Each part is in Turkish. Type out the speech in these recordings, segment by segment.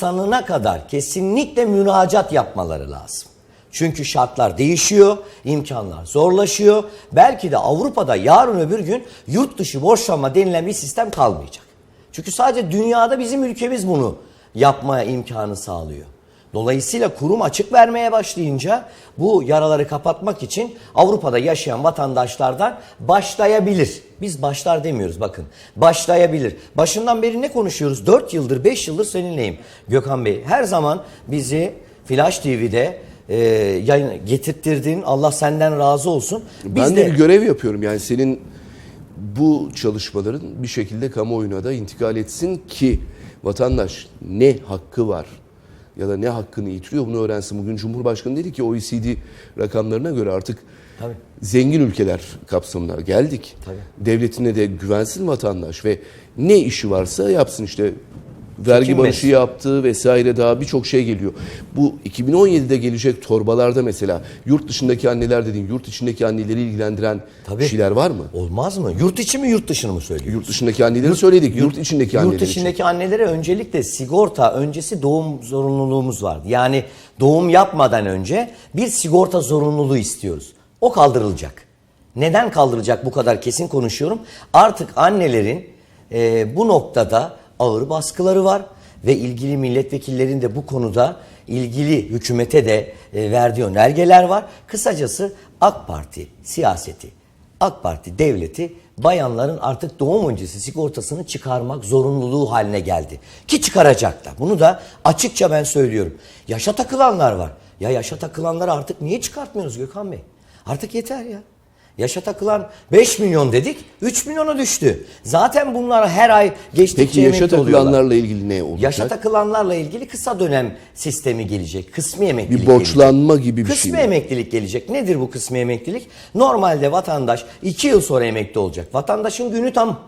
insanına kadar kesinlikle müracaat yapmaları lazım. Çünkü şartlar değişiyor, imkanlar zorlaşıyor. Belki de Avrupa'da yarın öbür gün yurt dışı borçlanma denilen bir sistem kalmayacak. Çünkü sadece dünyada bizim ülkemiz bunu yapmaya imkanı sağlıyor. Dolayısıyla kurum açık vermeye başlayınca bu yaraları kapatmak için Avrupa'da yaşayan vatandaşlardan başlayabilir. Biz başlar demiyoruz bakın. Başlayabilir. Başından beri ne konuşuyoruz? 4 yıldır 5 yıldır seninleyim Gökhan Bey. Her zaman bizi Flash TV'de e, yayın getirttirdin. Allah senden razı olsun. Biz ben de, bir görev yapıyorum. Yani senin bu çalışmaların bir şekilde kamuoyuna da intikal etsin ki vatandaş ne hakkı var ya da ne hakkını yitiriyor bunu öğrensin. Bugün Cumhurbaşkanı dedi ki OECD rakamlarına göre artık Tabii. zengin ülkeler kapsamına geldik. Tabii. Devletine de güvensin vatandaş ve ne işi varsa yapsın işte vergi Çekinmesin. barışı yaptığı vesaire daha birçok şey geliyor. Bu 2017'de gelecek torbalarda mesela yurt dışındaki anneler dediğin yurt içindeki anneleri ilgilendiren Tabii. şeyler var mı? Olmaz mı? Yurt içi mi yurt dışını mı söylüyor? Yurt dışındaki anneleri söyledik. Yurt, içindeki anneler Yurt için. içindeki annelere öncelikle sigorta öncesi doğum zorunluluğumuz vardı. Yani doğum yapmadan önce bir sigorta zorunluluğu istiyoruz. O kaldırılacak. Neden kaldırılacak bu kadar kesin konuşuyorum. Artık annelerin e, bu noktada ağır baskıları var ve ilgili milletvekillerin de bu konuda ilgili hükümete de e, verdiği önergeler var. Kısacası AK Parti siyaseti AK Parti devleti bayanların artık doğum öncesi sigortasını çıkarmak zorunluluğu haline geldi. Ki çıkaracaklar. Bunu da açıkça ben söylüyorum. Yaşa takılanlar var. Ya yaşa takılanları artık niye çıkartmıyoruz Gökhan Bey? Artık yeter ya. Yaşa takılan 5 milyon dedik 3 milyona düştü. Zaten bunlar her ay geçtikçe Peki yaşa emekli oluyorlar. takılanlarla ilgili ne olacak? Yaşa takılanlarla ilgili kısa dönem sistemi gelecek. Kısmi emeklilik bir borçlanma gelecek. gibi bir kısmi şey mi? emeklilik gelecek. Nedir bu kısmi emeklilik? Normalde vatandaş 2 yıl sonra emekli olacak. Vatandaşın günü tam.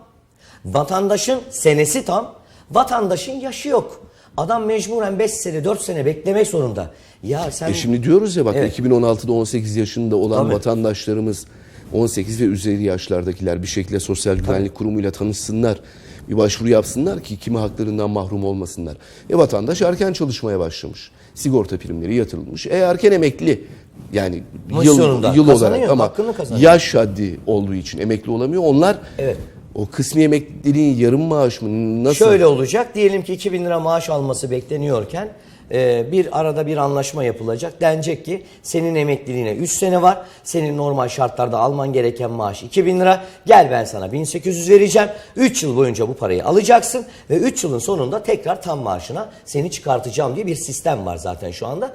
Vatandaşın senesi tam. Vatandaşın yaşı yok. Adam mecburen 5 sene 4 sene beklemek zorunda. Ya sen E şimdi diyoruz ya bak Evet. 2016'da 18 yaşında olan Tabii. vatandaşlarımız 18 ve üzeri yaşlardakiler bir şekilde Sosyal Güvenlik Kurumu'yla tanışsınlar. Bir başvuru yapsınlar ki kimi haklarından mahrum olmasınlar. E vatandaş erken çalışmaya başlamış. Sigorta primleri yatırılmış. E erken emekli yani yıl, Misyonunda yıl kazanıyor, olarak ama hakkını kazanıyor. yaş haddi olduğu için emekli olamıyor. Onlar Evet. o kısmi emekliliğin yarım maaş mı nasıl? Şöyle olacak. Diyelim ki 2000 lira maaş alması bekleniyorken e, bir arada bir anlaşma yapılacak. Denecek ki senin emekliliğine 3 sene var. Senin normal şartlarda alman gereken maaş 2000 lira. Gel ben sana 1800 vereceğim. 3 yıl boyunca bu parayı alacaksın ve 3 yılın sonunda tekrar tam maaşına seni çıkartacağım diye bir sistem var zaten şu anda.